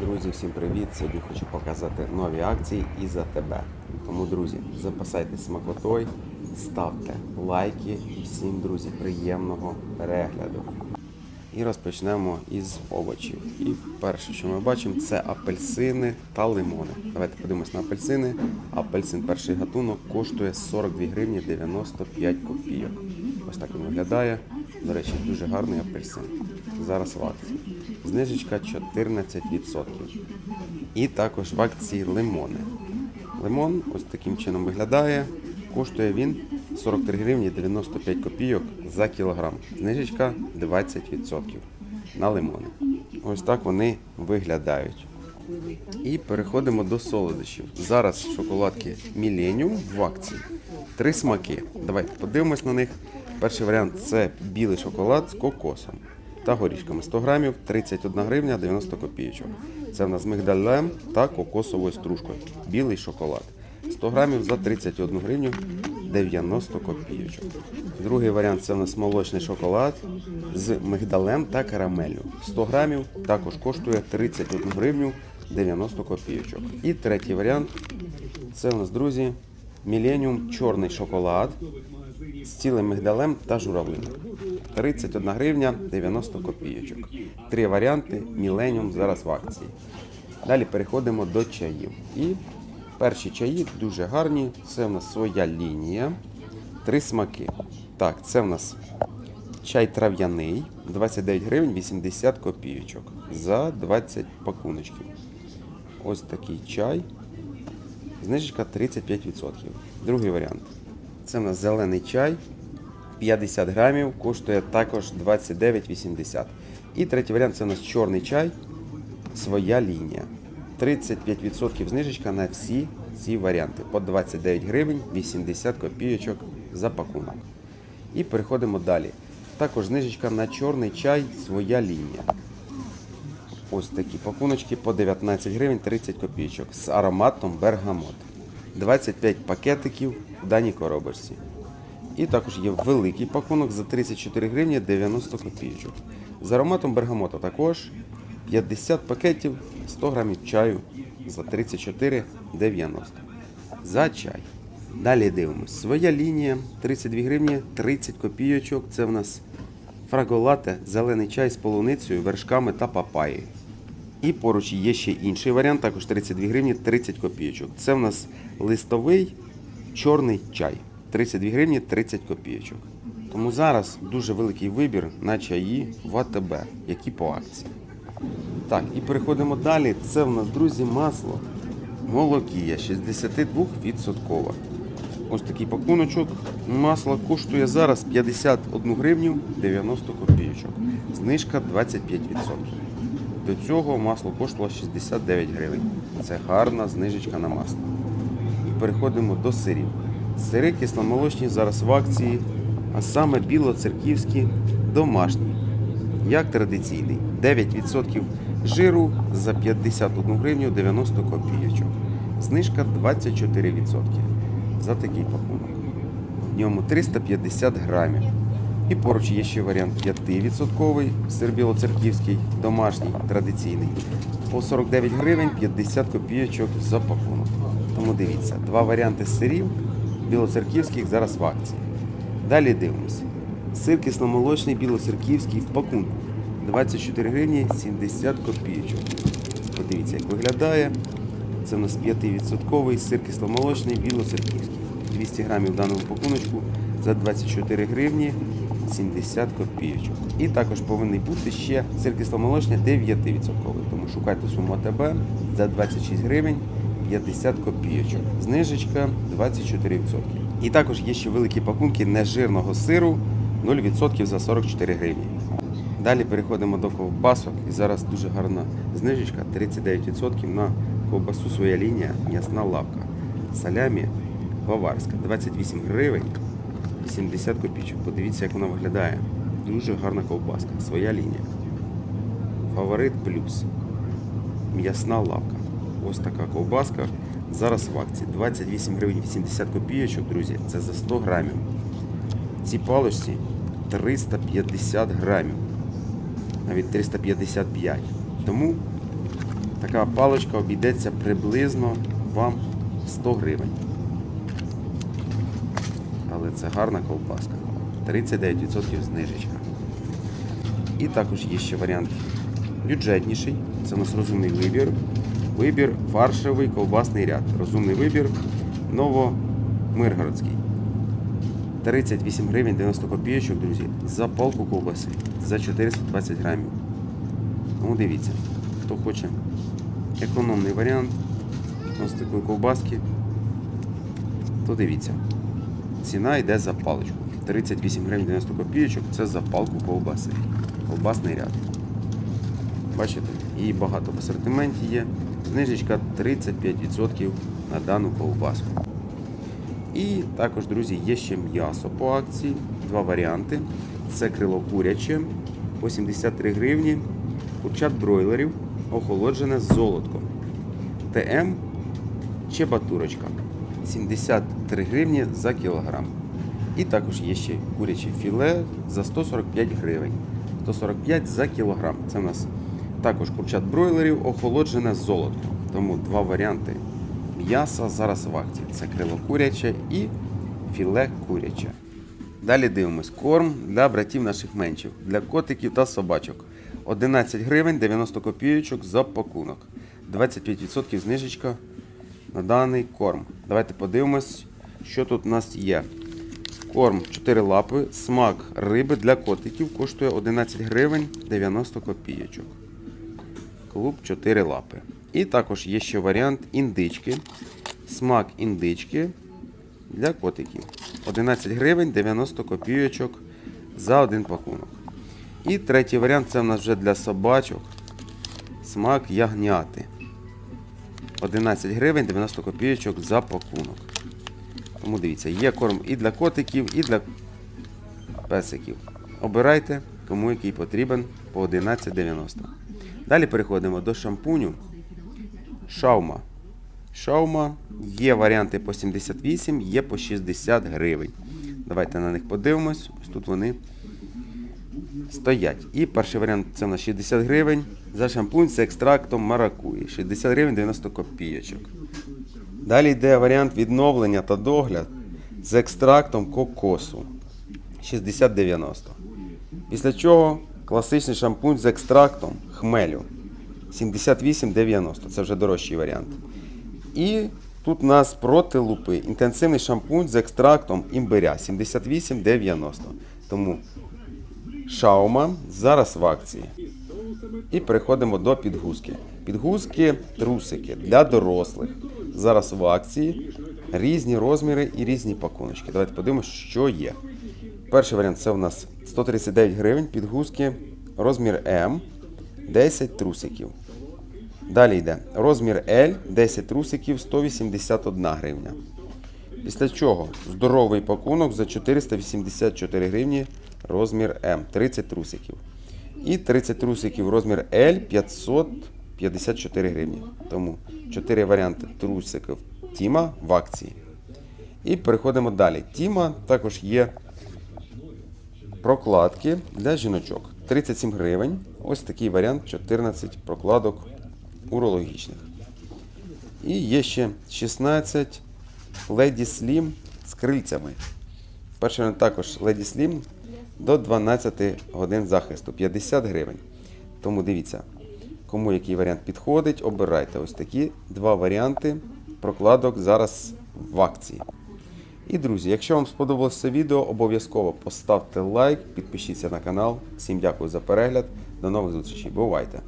Друзі, всім привіт! Сьогодні хочу показати нові акції і за тебе. Тому, друзі, запасайтесь смакотою, ставте лайки і всім, друзі, приємного перегляду. І розпочнемо із овочів. І перше, що ми бачимо, це апельсини та лимони. Давайте подивимось на апельсини. Апельсин перший гатунок коштує 42 гривні 95 копійок. Ось так він виглядає. До речі, дуже гарний апельсин. Зараз в акції. Знижечка 14%. І також в акції лимони. Лимон ось таким чином виглядає. Коштує він 43 гривні 95 копійок за кілограм. Знижечка 20% на лимони. Ось так вони виглядають. І переходимо до солодощів. Зараз шоколадки Millennium в акції. Три смаки. Давайте подивимось на них. Перший варіант це білий шоколад з кокосом та горішками. 100 грамів 31 гривня 90 копійочок. Це в нас мигдалем та кокосовою стружкою. Білий шоколад. 100 грамів за 31 гривню 90 копійочок. Другий варіант це в нас молочний шоколад з мигдалем та карамеллю. 100 грамів також коштує 31 гривню 90 копійочок. І третій варіант це у нас, друзі, Millennium чорний шоколад з цілим мигдалем та журавлиною. 31 гривня 90 копійочок. Три варіанти Millennium зараз в акції. Далі переходимо до чаїв. І перші чаї дуже гарні. Це в нас своя лінія. Три смаки. Так, це в нас чай трав'яний 29 гривень 80 копійочок за 20 пакуночків. Ось такий чай. Знижечка 35%. Другий варіант. Це в нас зелений чай. 50 грамів, коштує також 29,80. І третій варіант це у нас чорний чай. Своя лінія. 35% знижечка на всі ці варіанти. По 29 гривень 80 копійочок за пакунок. І переходимо далі. Також знижечка на чорний чай своя лінія. Ось такі пакуночки по 19 гривень 30 копійочок з ароматом бергамот. 25 пакетиків в даній коробочці. І також є великий пакунок за 34 гривні 90 копійочок. З ароматом бергамота також 50 пакетів 100 грамів чаю за 34,90 за чай. Далі дивимось. Своя лінія 32 гривні 30 копійочок. Це в нас фраголате, зелений чай з полуницею, вершками та папаєю. І поруч є ще інший варіант, також 32 гривні 30 копійочок. Це в нас листовий чорний чай. 32 гривні 30 копійочок. Тому зараз дуже великий вибір на чаї в АТБ, які по акції. Так, і переходимо далі. Це в нас, друзі, масло Молокія 62%. Ось такий пакуночок. Масло коштує зараз 51 гривню 90 копійочок. Знижка 25%. До цього масло коштувало 69 гривень. Це гарна знижечка на масло. І переходимо до сирів. Сири кисломолочні зараз в акції, а саме білоцерківські домашні. Як традиційний, 9% жиру за 51 гривню 90 копійочок. Знижка 24% за такий пакунок. В ньому 350 грамів. І поруч є ще варіант 5% сир білоцерківський, домашній, традиційний. По 49 гривень 50 копійочок за пакунок. Тому дивіться, два варіанти сирів білоцерківських зараз в акції. Далі дивимося. Сир кисломолочний білоцерківський в пакунку. 24 гривні 70 копійочок. Подивіться, як виглядає. Це у нас 5% сир кисломолочний білоцерківський. 200 грамів в даному пакуночку за 24 гривні 70 копійочок. І також повинен бути ще сир кисломолочний 9%. Тому шукайте суму АТБ за 26 гривень 50 копійочок. Знижечка 24%. І також є ще великі пакунки нежирного сиру 0% за 44 гривні. Далі переходимо до ковбасок. І зараз дуже гарна знижечка 39% на ковбасу своя лінія м'ясна лавка. Салямі баварська 28 гривень 70 копійок. Подивіться, як вона виглядає. Дуже гарна ковбаска. Своя лінія. Фаворит плюс. М'ясна лавка. Ось така ковбаска. Зараз в акції 28 гривень 80 копійочок, друзі. Це за 100 грамів. Ці палочці 350 грамів. Навіть 355. Тому така паличка обійдеться приблизно вам 100 гривень. Але це гарна ковбаска. 39% знижечка. І також є ще варіант бюджетніший. Це у нас розумний вибір. Вибір фаршевий ковбасний ряд. Розумний вибір Новомиргородський. 38 гривень 90 копійочок, друзі, за палку ковбаси за 420 грамів. Ну, дивіться, хто хоче економний варіант ось такої ковбаски, то дивіться. Ціна йде за паличку. 38 гривень 90 копійочок це за палку ковбаси. Ковбасний ряд. Бачите? Її багато в асортименті є. Знижечка 35% на дану ковбаску. І також, друзі, є ще м'ясо по акції. Два варіанти. Це крило куряче по 73 гривні. Курчат бройлерів охолоджене з золотком. ТМ чебатурочка 73 гривні за кілограм. І також є ще куряче філе за 145 гривень. 145 за кілограм. Це у нас також курчат бройлерів охолоджене з золотком. Тому два варіанти м'яса зараз в акції. Це крило куряче і філе куряче. Далі дивимось корм для братів наших менших, для котиків та собачок. 11 гривень 90 копійочок за пакунок. 25% знижечка на даний корм. Давайте подивимось, що тут у нас є. Корм 4 лапи, смак риби для котиків коштує 11 гривень 90 копійочок. Клуб 4 лапи. І також є ще варіант індички. Смак індички для котиків. 11 гривень 90 копійочок за один пакунок. І третій варіант це в нас вже для собачок. Смак ягняти. 11 гривень 90 копійочок за пакунок. Тому дивіться, є корм і для котиків, і для песиків. Обирайте, кому який потрібен по 11,90. Далі переходимо до шампуню. Шаума. Шаума. Є варіанти по 78, є по 60 гривень. Давайте на них подивимось. Ось тут вони стоять. І перший варіант це на 60 гривень. За шампунь з екстрактом маракуї. 60 гривень 90 копійочок. Далі йде варіант відновлення та догляд з екстрактом кокосу 60-90. Після чого класичний шампунь з екстрактом хмелю 78-90. Це вже дорожчий варіант. І тут у нас проти лупи інтенсивний шампунь з екстрактом імбиря 78-90. Тому шаума зараз в акції. І переходимо до підгузки. Підгузки трусики для дорослих. Зараз в акції різні розміри і різні пакуночки. Давайте подивимося, що є. Перший варіант це у нас 139 гривень підгузки, розмір М, 10 трусиків. Далі йде розмір L, 10 трусиків, 181 гривня. Після чого здоровий пакунок за 484 гривні, розмір М, 30 трусиків. І 30 трусиків розмір L 554 гривні. Тому 4 варіанти трусиків Тіма в акції. І переходимо далі. Тіма також є прокладки для жіночок. 37 гривень. Ось такий варіант 14 прокладок урологічних. І є ще 16 Lady Slim з крильцями. Перший також Lady Slim до 12 годин захисту 50 гривень. Тому дивіться, кому який варіант підходить, обирайте ось такі два варіанти прокладок зараз в акції. І друзі, якщо вам сподобалося це відео, обов'язково поставте лайк, підпишіться на канал. Всім дякую за перегляд. До нових зустрічей. Бувайте!